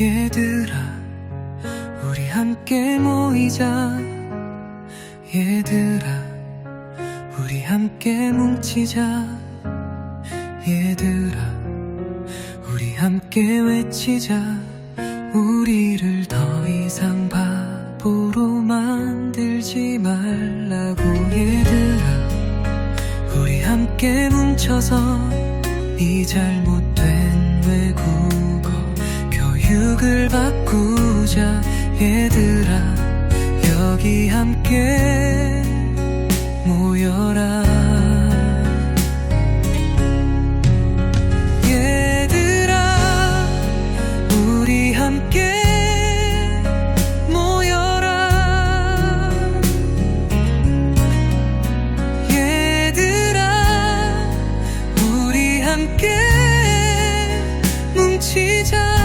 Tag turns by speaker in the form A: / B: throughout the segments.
A: 얘들아 우리 함께 모이자. 얘들아 우리 함께 뭉치자. 얘들아 우리 함께 외치자. 우리를 더 이상 바보로 만들지 말라고. 얘들아 우리 함께 뭉쳐서 이 잘못 교육을 바꾸자 얘들아. 여기 함께 모여라. 얘들아 우리 함께 모여라. 얘들아 우리 함께 뭉치자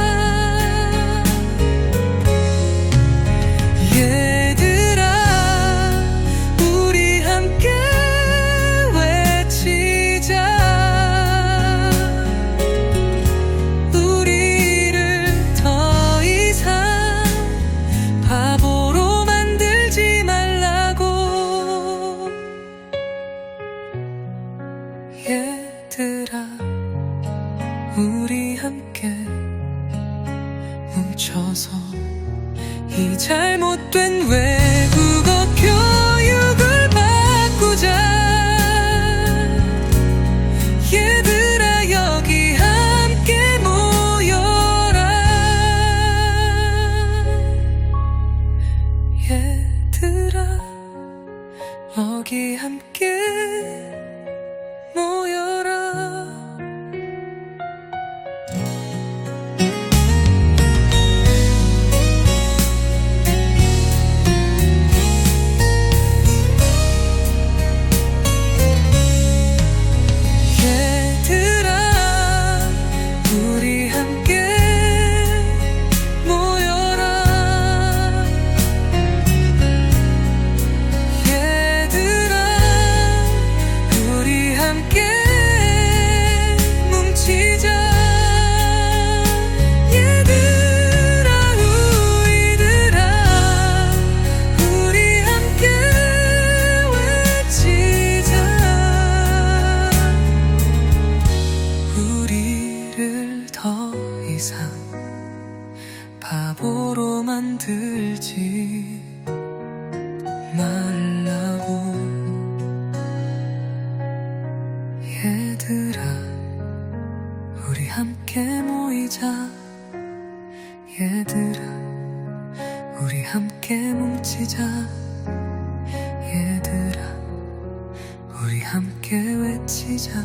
A: 외치자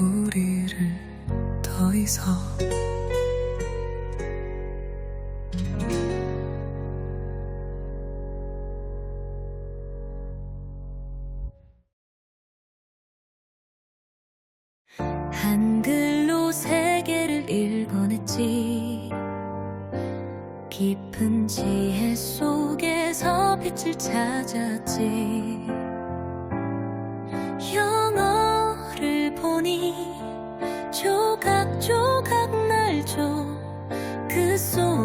A: 우리를 더 이상.
B: 한글로 세계를 읽어냈지. 깊은 지혜 속에서 빛을 찾았지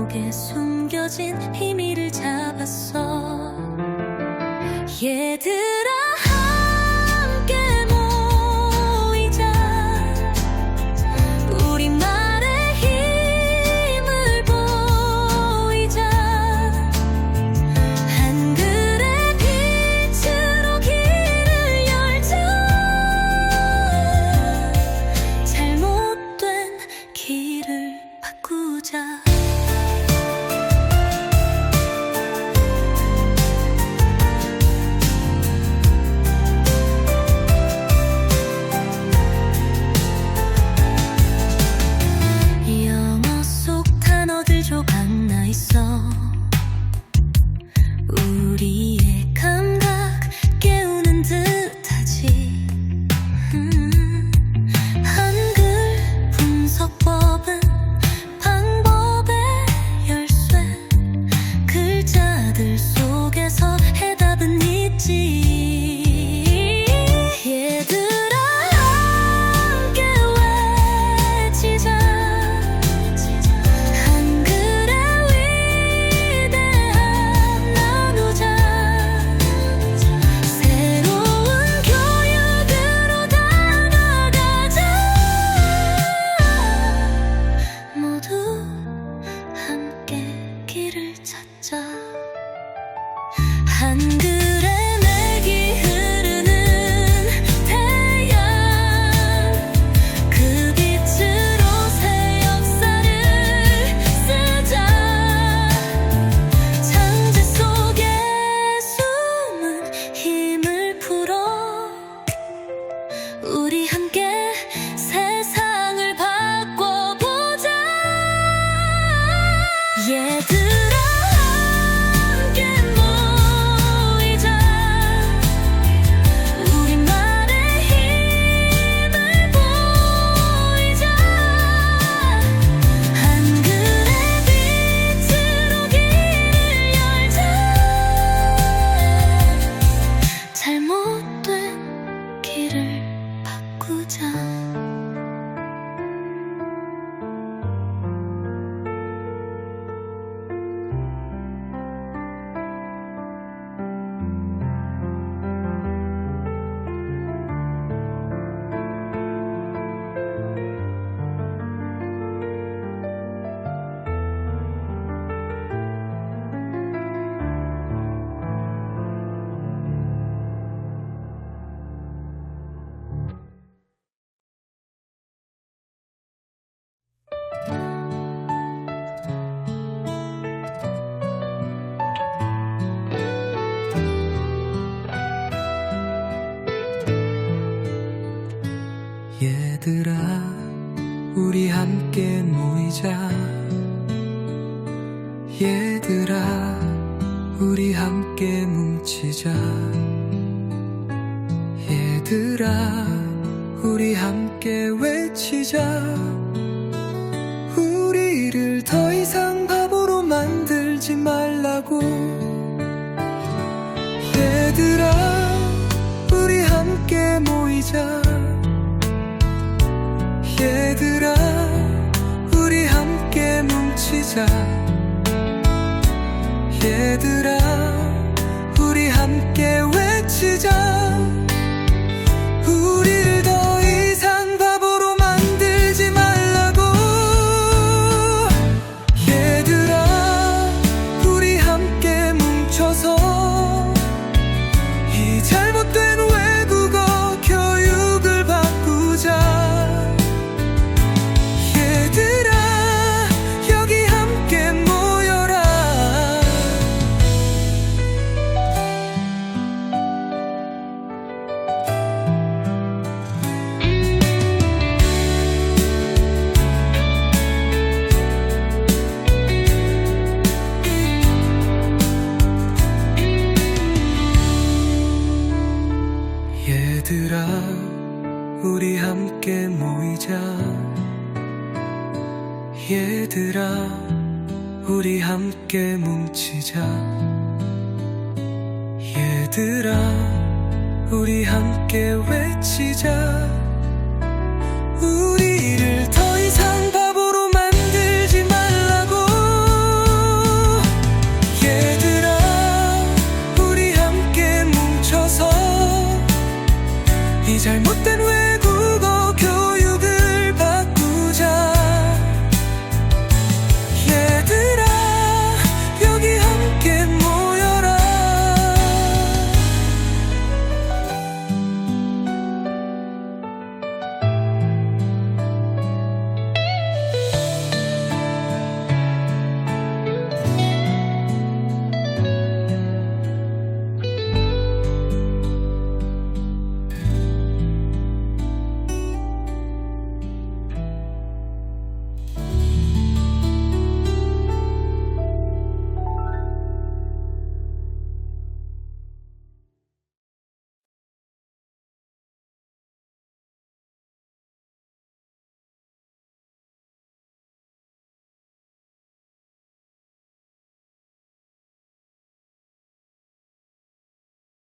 B: 속에 숨겨진 비밀을 잡았어. 얘들 얘들아 우리
A: 함께 뭉치자. 얘들아 우리 함께 외치자. 우리를 더 이상 바보로 만들지 말라고. 얘들아 우리 함께 모이자. 얘들아 우리 함께 뭉치자 얘들아 우리 함께 외치자 함께 뭉치자. 얘들아 우리 함께 외치자. 우리를 더 이상 바보로 만들지 말라고. 얘들아 우리 함께 뭉쳐서 이 잘못된 외